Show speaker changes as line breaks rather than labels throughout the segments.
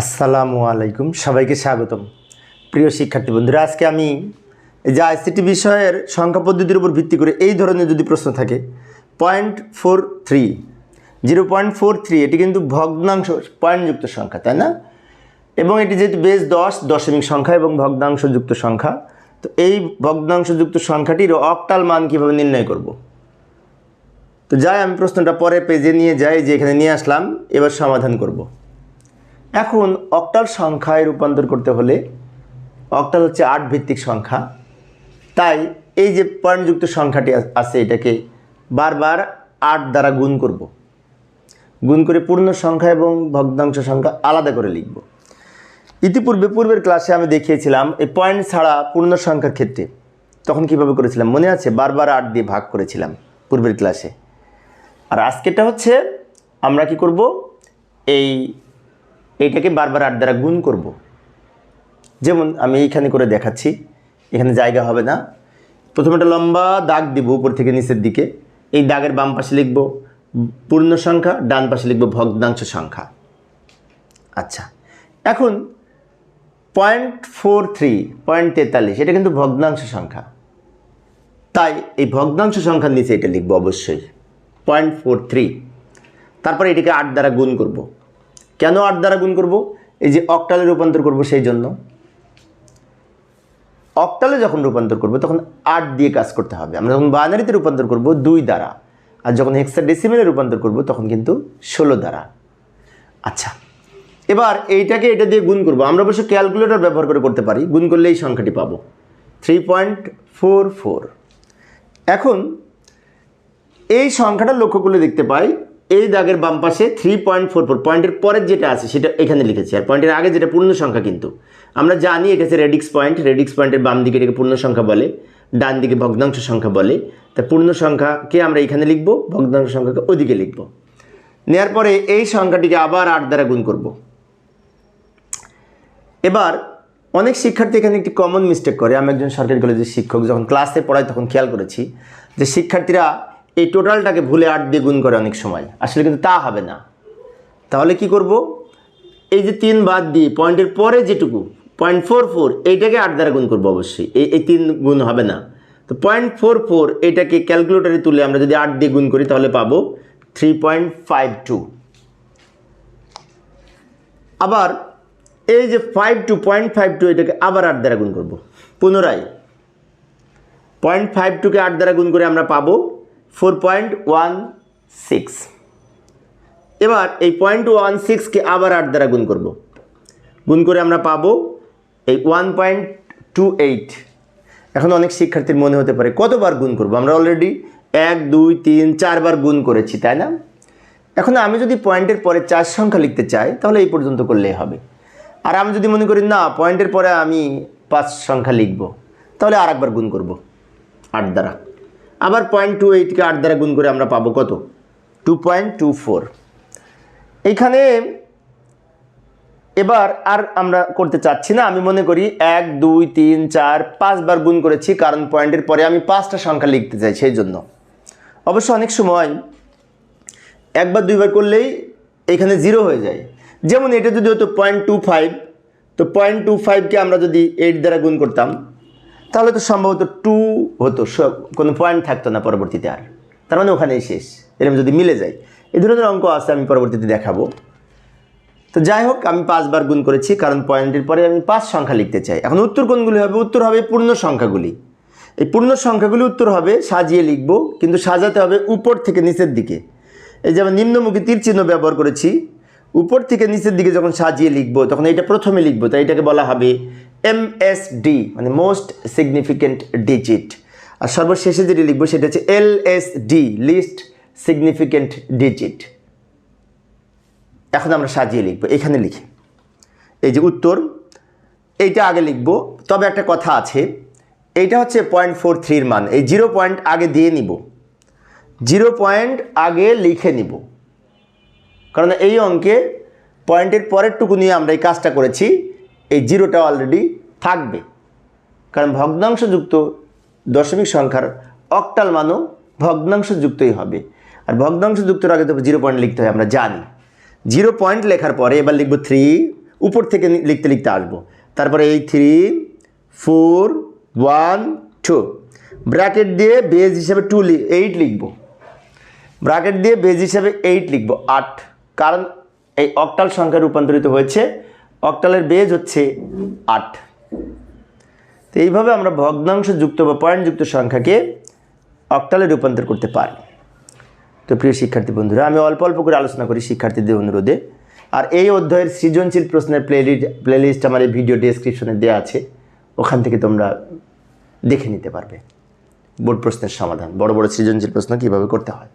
আসসালামু আলাইকুম, সবাইকে স্বাগতম। প্রিয় শিক্ষার্থী বন্ধুরা, আজকে আমি যে আইসিটি বিষয়ের সংখ্যা পদ্ধতির উপর ভিত্তি করে এই ধরনের যদি প্রশ্ন থাকে point four three zero point four three এটি কিন্তু ভগ্নাংশ পয়েন্টযুক্ত সংখ্যা, তাই না? এবং এটি যেহেতু বেশ দশ, দশমিক সংখ্যা এবং ভগ্নাংশযুক্ত সংখ্যা, তো এই ভগ্নাংশযুক্ত সংখ্যাটির অক্টাল মান কীভাবে নির্ণয় করব? তো যাই, আমি প্রশ্নটা পরে পেজে নিয়ে যাই, যে এখানে নিয়ে আসলাম, এবার সমাধান করব। এখন অক্টাল সংখ্যায় রূপান্তর করতে হলে অক্টাল হচ্ছে আট ভিত্তিক সংখ্যা। তাই এই যে পয়েন্টযুক্ত সংখ্যাটি আছে এটাকে বারবার আট দ্বারা গুণ করব। গুণ করে পূর্ণ সংখ্যা এবং ভগ্নাংশ সংখ্যা আলাদা করে লিখব। ইতিপূর্বে পূর্বের ক্লাসে আমি দেখিয়েছিলাম এই পয়েন্ট ছাড়া পূর্ণ সংখ্যার ক্ষেত্রে। তখন কীভাবে করেছিলাম? মনে আছে? বারবার আট দিয়ে ভাগ করেছিলাম পূর্বের ক্লাসে। আর আজকেরটা হচ্ছে আমরা কি করব? এই এইটাকে বারবার আট দ্বারা গুণ করব। যেমন আমি এইখানে করে দেখাচ্ছি, এখানে জায়গা হবে না। প্রথমে একটা লম্বা দাগ দিব উপর থেকে নিচের দিকে। এই দাগের বাম পাশে লিখব পূর্ণ সংখ্যা, ডান পাশে লিখব ভগ্নাংশ সংখ্যা। আচ্ছা এখন পয়েন্ট ফোর থ্রি পয়েন্ট তেতাল্লিশ, এটা কিন্তু ভগ্নাংশ সংখ্যা। তাই এই ভগ্নাংশ সংখ্যার নিচে এটা লিখব অবশ্যই। পয়েন্ট ফোর থ্রি তারপরে এটিকে আট দ্বারা গুণ করব। কেন আট দ্বারা গুণ করব? এই যে অক্টালে রূপান্তর করব সেই জন্য। অক্টালে যখন রূপান্তর করব, তখন আট দিয়ে কাজ করতে হবে। আমরা যখন বাইনারিতে রূপান্তর করব, দুই দ্বারা। আর যখন হেক্সা ডেসিমেলে রূপান্তর করব, তখন কিন্তু ষোলো দ্বারা। আচ্ছা এবার এইটাকে এটা দিয়ে গুণ করব। আমরা অবশ্য ক্যালকুলেটর ব্যবহার করে করতে পারি। গুণ করলে এই সংখ্যাটি পাবো। থ্রি পয়েন্ট ফোর ফোর এখন এই সংখ্যাটা লক্ষ্য করলে দেখতে পাই এই দাগের বাম পাশে থ্রি পয়েন্ট ফোর ফোর পয়েন্টের পরের যেটা আছে, সেটা এখানে লিখেছি। আর পয়েন্টের আগে যেটা পূর্ণ সংখ্যা কিন্তু। আমরা জানি এটা হচ্ছে রেডিক্স পয়েন্ট রেডিক্স পয়েন্টের বাম দিকে এটাকে পূর্ণ সংখ্যা বলে, ডান দিকে ভগ্নাংশ সংখ্যা বলে। তা পূর্ণ সংখ্যাকে আমরা এখানে লিখব, ভগ্নাংশ সংখ্যাকে ওদিকে লিখব। নেওয়ার পরে এই সংখ্যাটিকে আবার আট দ্বারা গুণ করব। এবার, অনেক শিক্ষার্থী এখানে একটি কমন মিস্টেক করে। আমি একজন সরকারি কলেজের শিক্ষক, যখন ক্লাসে পড়াই তখন খেয়াল করেছি যে শিক্ষার্থীরা এই টোটালটাকে ভুলে আট দিয়ে গুণ করে অনেক সময়। আসলে কিন্তু তা হবে না। তাহলে কি করব? এই যে তিন বাদ দিয়ে পয়েন্টের পরে যেটুকু, পয়েন্ট ফোর ফোর, এইটাকে আট দ্বারা গুণ করব অবশ্যই। এই এই তিন গুণ হবে না। তো পয়েন্ট ফোর ফোর, এটাকে ক্যালকুলেটারে তুলে আমরা যদি আট দিয়ে গুণ করি তাহলে পাবো থ্রি পয়েন্ট ফাইভ টু। আবার এই যে five two, point five two, এটাকে আবার আট দ্বারা গুণ করব। পুনরায় পয়েন্ট ফাইভ টুকে আট দ্বারা গুণ করে আমরা পাবো ফোর পয়েন্ট ওয়ান সিক্স এবার এই পয়েন্ট ওয়ান সিক্সকে আবার আট দ্বারা গুণ করব। গুণ করে আমরা পাবো এই ওয়ান পয়েন্ট টু এইট এখন অনেক শিক্ষার্থীর মনে হতে পারে, কতবার গুণ করব? আমরা অলরেডি এক, দুই, তিন, চারবার গুণ করেছি, তাই না? এখন আমি যদি পয়েন্টের পরে চার সংখ্যা লিখতে চাই, তাহলে এই পর্যন্ত করলেই হবে। আর আমি যদি মনে করি, না, পয়েন্টের পরে আমি পাঁচ সংখ্যা লিখব, তাহলে আর একবার গুণ করব, আট দ্বারা। আবার পয়েন্ট টু এইটকে আট দ্বারা গুণ করে আমরা পাবো কত? টু পয়েন্ট টু ফোর এবার আর আমরা করতে চাচ্ছি না, আমি মনে করি এক, দুই, তিন, চার পাঁচবার গুণ করেছি, কারণ পয়েন্টের পরে আমি পাঁচটা সংখ্যা লিখতে চাই সেই জন্য। অবশ্য অনেক সময় একবার, দুইবার করলেই এখানে জিরো হয়ে যায়। যেমন এটা যদি হতো পয়েন্ট টু ফাইভ তো পয়েন্ট টু ফাইভকে আমরা যদি এইট দ্বারা গুণ করতাম তাহলে তো সম্ভবত টু হতো কোনো পয়েন্ট থাকতো না পরবর্তীতে আর। তার মানে ওখানেই শেষ। এরকম যদি মিলে যায়। এই ধরনের অঙ্ক আছে, আমি পরবর্তীতে দেখাবো। তো যাই হোক, আমি পাঁচবার গুণ করেছি, কারণ পয়েন্টের পরে আমি পাঁচ সংখ্যা লিখতে চাই। এখন উত্তর কোনগুলি হবে? উত্তর হবে পূর্ণ সংখ্যাগুলি। এই পূর্ণ সংখ্যাগুলি উত্তর হবে, সাজিয়ে লিখব, কিন্তু সাজাতে হবে উপর থেকে নিচের দিকে। এই যে আমি নিম্নমুখী তীর চিহ্ন ব্যবহার করেছি, উপর থেকে নিচের দিকে যখন সাজিয়ে লিখব, তখন এটা প্রথমে লিখব, তাই এটাকে বলা হবে ডি মানে মোস্ট সিগনিফিকেন্ট ডিজিট আর সর্বশেষে যেটি লিখব সেটা হচ্ছে ডি লিস্ট সিগনিফিকেন্ট ডিজিট এখন আমরা সাজিয়ে লিখব, এখানে লিখি। এই যে উত্তর, এইটা আগে লিখব, তবে একটা কথা আছে, এইটা হচ্ছে পয়েন্ট ফোর থ্রির মান, এই জিরো পয়েন্ট আগে দিয়ে নিব। জিরো পয়েন্ট আগে লিখে নিব। কারণ এই অঙ্কে পয়েন্টের পরেরটুকু নিয়ে আমরা এই কাজটা করেছি এই জিরোটা অলরেডি থাকবে। কারণ ভগ্নাংশযুক্ত দশমিক সংখ্যার অক্টাল মানও ভগ্নাংশযুক্তই হবে। আর ভগ্নাংশযুক্তর আগে তো জিরো পয়েন্ট লিখতে হয়, আমরা জানি। জিরো পয়েন্ট লেখার পরে এবার লিখব থ্রি উপর থেকে লিখতে লিখতে আসব। তারপরে এই three four one two bracket দিয়ে বেজ হিসাবে টু এইট লিখব। ব্র্যাকেট দিয়ে বেজ হিসাবে এইট লিখব, আট। কারণ এই অক্টাল সংখ্যা রূপান্তরিত হয়েছে অক্টালের বেজ হচ্ছে আট। তো এইভাবে আমরা ভগ্নাংশ যুক্ত বা পয়েন্টযুক্ত সংখ্যাকে অক্টালে রূপান্তর করতে পারি। তো প্রিয় শিক্ষার্থী বন্ধুরা, আমি অল্প অল্প করে আলোচনা করি শিক্ষার্থীদের অনুরোধে। আর এই অধ্যায়ের সৃজনশীল প্রশ্নের প্লেলিস্ট প্লেলিস্ট আমার এই ভিডিও ডেসক্রিপশনে দেওয়া আছে। ওখান থেকে তোমরা দেখে নিতে পারবে। বোর্ড প্রশ্নের সমাধান। বড় বড় সৃজনশীল প্রশ্ন কীভাবে করতে হয়।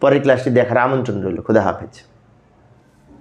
পরের ক্লাসটি দেখার আমন্ত্রণ রইল। খোদা হাফেজ।